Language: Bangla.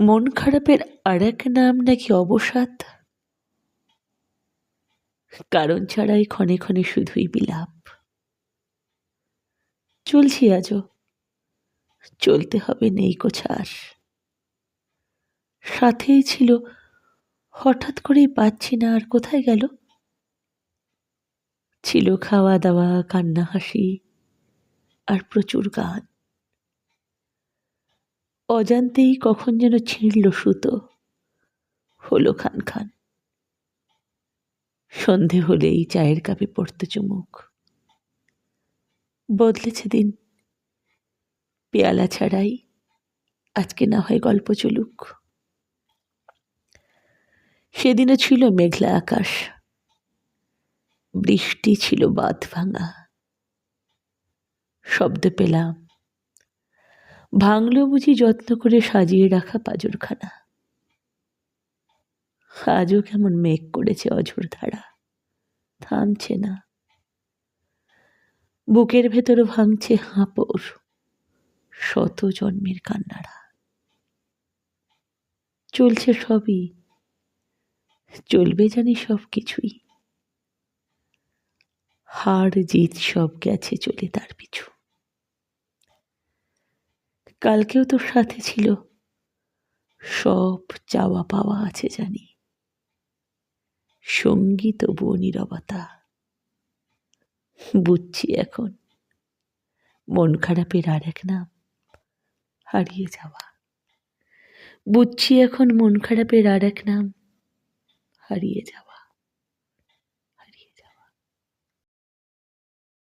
মন খারাপের আর এক নাম নাকি অবসাদ? কারণ ছাড়াই ক্ষণে ক্ষণে শুধুই বিলাপ। চলছি আজও। চলতে হবে নেই কোছার সাথেই ছিল, হঠাৎ করেই পাচ্ছি না আর কোথায় গেল? ছিল খাওয়া দাওয়া, কান্না হাসি, আর প্রচুর গান। অজান্তেই কখন যেন ছিঁড়ল সুতো। হলো খান খান। সন্ধে হলেই চায়ের কাপে পড়তো চুমুক। বদলেছে দিন। পেয়ালা ছাড়াই আজকে না হয় গল্প চলুক। সেদিনও ছিল মেঘলা আকাশ। বৃষ্টি ছিল বাঁধ ভাঙা শব্দ পেলাম। ভাঙল বুঝি যত্ন করে সাজিয়ে রাখা পাজরখানা। আজও কেমন মেঘ করেছে অঝোর ধারা। থামছে না। বুকের ভেতর ভাঙছে হাঁপড় শত জন্মের কান্নারা। চলছে সবই, চলবে জানি সব কিছুই হার জিত সব গেছে চলে তার পিছু। কালকেও তোর সাথে ছিল। সব চাওয়া পাওয়া আছে জানি। সঙ্গী তবুও নীরবতা। বুঝছি এখন। মন খারাপের আর এক নাম। হারিয়ে যাওয়া। বুঝছি এখন মন খারাপের আর এক নাম। হারিয়ে যাওয়া।